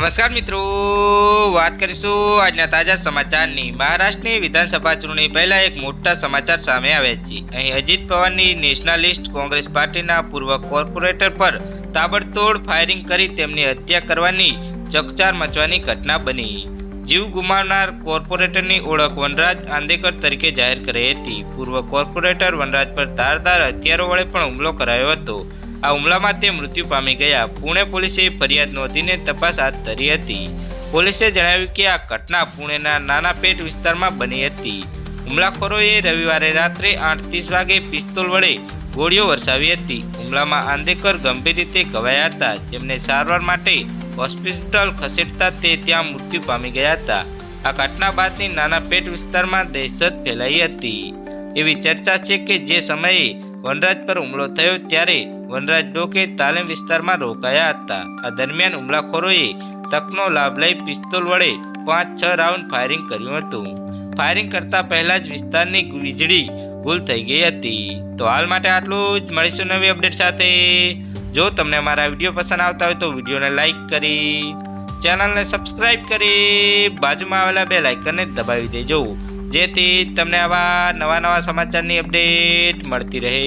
નમસ્કાર મિત્રો, વાત કરીશું આજના તાજા સમાચારની. મહારાષ્ટ્રની વિધાનસભા ચૂંટણી પહેલાં એક મોટા સમાચાર સામે આવ્યા છે. અહીં અજીત પવારની નેશનાલિસ્ટ કોંગ્રેસ પાર્ટીના પૂર્વ કોર્પોરેટર પર તાબડતોડ ફાયરિંગ કરી તેમની હત્યા કરવાની ચકચાર મચવાની ઘટના બની. જીવ ગુમાવનાર કોર્પોરેટરની ઓળખ વનરાજ આંદેકર તરીકે જાહેર કરી હતી. પૂર્વ કોર્પોરેટર વનરાજ પર ધારદાર હથિયારો વડે પણ હુમલો કરાયો હતો. આ હુમલામાં તે મૃત્યુ પામી ગયા. પુણે પોલીસે ફરિયાદ નોંધીને તપાસ હાથ ધરી હતી. પોલીસે જણાવ્યું કે આ ઘટના પુણેના નાના પેટ વિસ્તારમાં બની હતી. હુમલાખોરોએ રવિવારે રાત્રે આઠ ત્રીસ વાગે પિસ્તોલ વડે ગોળીઓ વરસાવી હતી. હુમલામાં આંદેકર ગંભીર રીતે ઘવાયા હતા. જેમને સારવાર માટે હોસ્પિટલ ખસેડતા તે ત્યાં મૃત્યુ પામી ગયા હતા. આ ઘટના બાદની નાના પેટ વિસ્તારમાં દહેશત ફેલાઈ હતી. એવી ચર્ચા છે કે જે સમયે વનરાજ પર હુમલો થયો ત્યારે વનરાજ ડોકે તાલીમ વિસ્તારમાં રોકાયા હતા. આ દરમિયાન હુમલાખોરોએ તકનો લાભ લઈ પિસ્તોલ વડે પાંચ છ રાઉન્ડ ફાયરિંગ કર્યું હતું. ફાયરિંગ કરતા પહેલા જ વિસ્તારની વીજળી ભૂલ થઈ ગઈ હતી. તો હાલ માટે આટલું જ. મળીશું નવી અપડેટ સાથે. જો તમને મારા વીડિયો પસંદ આવતા હોય તો વિડીયોને લાઇક કરી, ચેનલને સબસ્ક્રાઇબ કરી, બાજુમાં આવેલા બે લાઇકનને દબાવી દેજો. જેથી તમને આવા નવા નવા સમાચારની અપડેટ મળતી રહે.